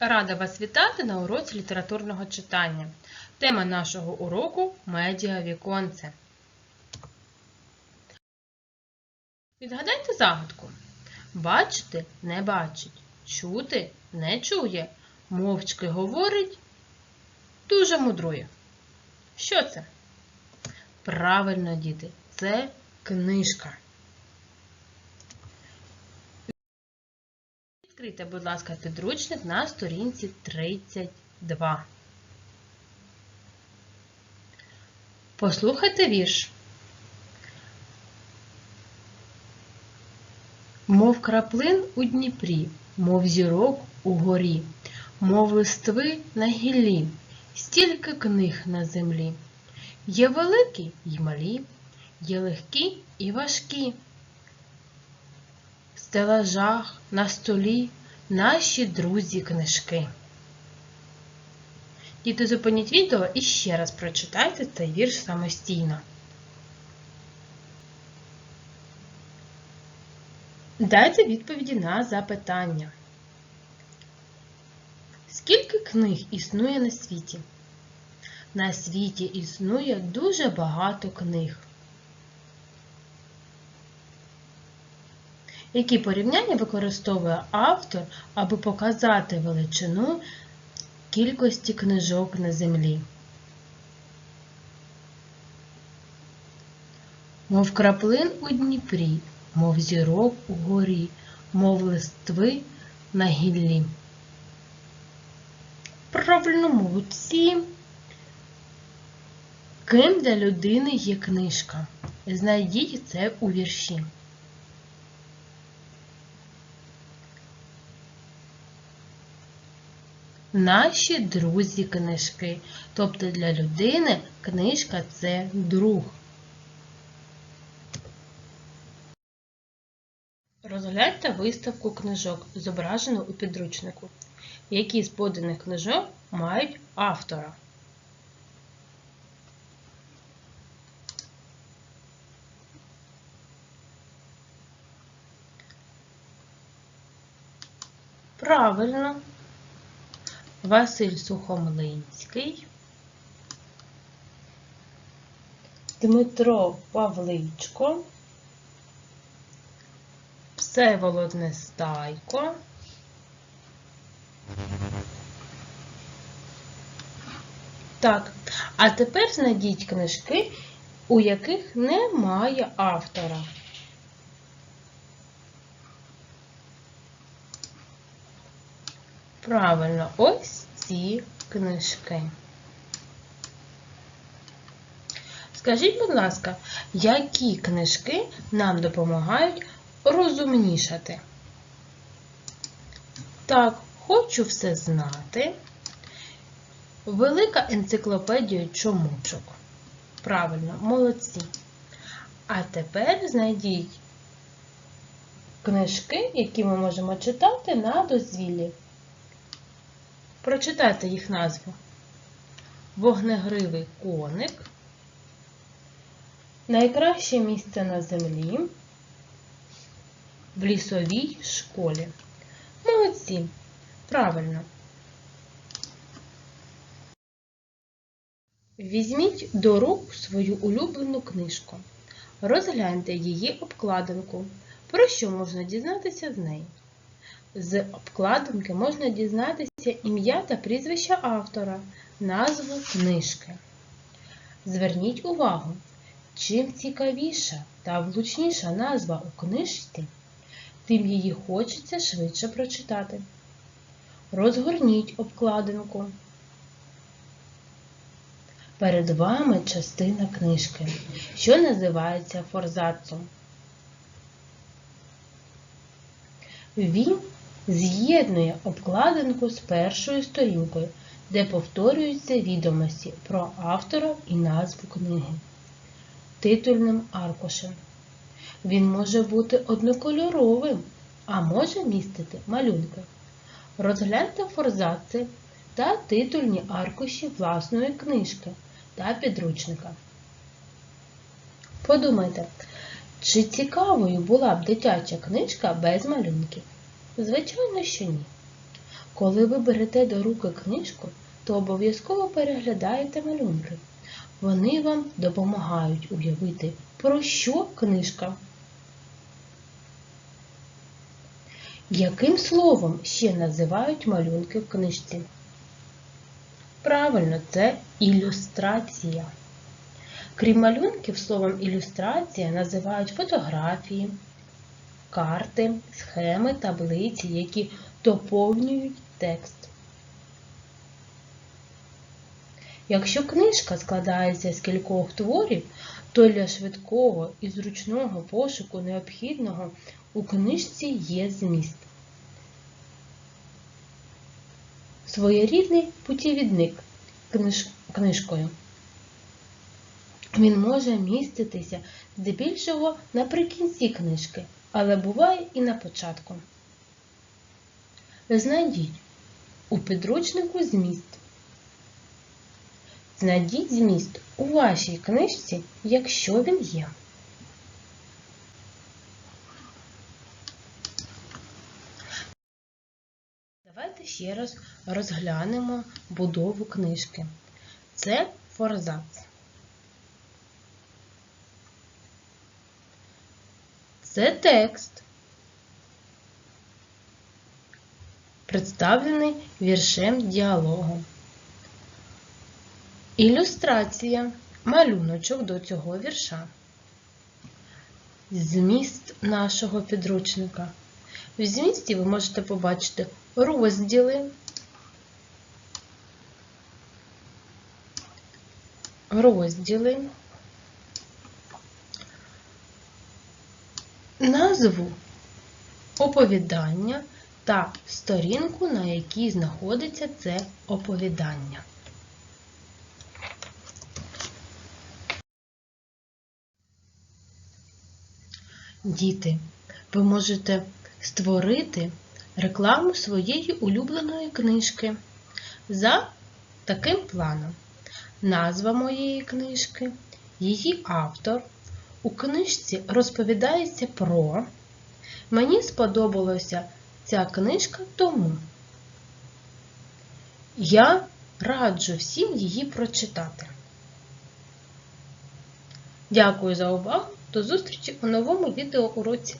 Рада вас вітати на уроці літературного читання. Тема нашого уроку медіа віконце. Відгадайте загадку. Бачити не бачить, чути не чує, мовчки говорить, дуже мудрує. Що це? Правильно, діти, це книжка. Відкрийте, будь ласка, підручник на сторінці 32. Послухайте вірш. Мов краплин у Дніпрі, мов зірок у горі, мов листви на гіллі, стільки книг на землі. Є великі й малі, є легкі і важкі. Стелажах на столі наші друзі книжки. Діти, зупиніть відео і ще раз прочитайте цей вірш самостійно. Дайте відповіді на запитання. Скільки книг існує на світі? На світі існує дуже багато книг. Які порівняння використовує автор, аби показати величину кількості книжок на землі? Мов краплин у Дніпрі, мов зірок у горі, мов листви на гіллі. Правильно молодці. Ким для людини є книжка? Знайдіть це у вірші. Наші друзі книжки. Тобто для людини книжка це друг. Розгляньте виставку книжок, зображену у підручнику. Які з поданих книжок мають автора? Правильно. Василь Сухомлинський, Дмитро Павличко, Всеволод Нестайко, Так, а тепер знайдіть книжки, у яких немає автора. Правильно, ось ці книжки. Скажіть, будь ласка, які книжки нам допомагають розумнішати? Так, хочу все знати. Велика енциклопедія чомучок. Правильно, молодці. А тепер знайдіть книжки, які ми можемо читати на дозвіллі. Прочитайте їх назву. Вогнегривий коник. Найкраще місце на землі. В лісовій школі. Молодці. Правильно. Візьміть до рук свою улюблену книжку. Розгляньте її обкладинку. Про що можна дізнатися з неї? З обкладинки можна дізнатися ім'я та прізвище автора, назву книжки. Зверніть увагу, чим цікавіша та влучніша назва у книжці, тим її хочеться швидше прочитати. Розгорніть обкладинку. Перед вами частина книжки, що називається форзацом. Він з'єднує обкладинку з першою сторінкою, де повторюються відомості про автора і назву книги, титульним аркушем. Він може бути однокольоровим, а може містити малюнки. Розгляньте форзаци та титульні аркуші власної книжки та підручника. Подумайте, чи цікавою була б дитяча книжка без малюнків? Звичайно, що ні. Коли ви берете до руки книжку, то обов'язково переглядаєте малюнки. Вони вам допомагають уявити, про що книжка. Яким словом ще називають малюнки в книжці? Правильно, це ілюстрація. Крім малюнків, словом ілюстрація називають фотографії, карти, схеми, таблиці, які доповнюють текст. Якщо книжка складається з кількох творів, то для швидкого і зручного пошуку необхідного у книжці є зміст. Своєрідний путівідник книж... книжкою. Він може міститися здебільшого наприкінці книжки, але буває і на початку. Знайдіть у підручнику зміст. Знайдіть зміст у вашій книжці, якщо він є. Давайте ще раз розглянемо будову книжки. Це форзац. Це текст, представлений віршем діалогу. Ілюстрація малюночок до цього вірша. Зміст нашого підручника. В змісті ви можете побачити розділи, розділи, назву оповідання та сторінку, на якій знаходиться це оповідання. Діти, ви можете створити рекламу своєї улюбленої книжки за таким планом. Назва моєї книжки, її автор. У книжці розповідається про Мені сподобалася ця книжка тому. Я раджу всім її прочитати. Дякую за увагу! До зустрічі у новому відеоуроці!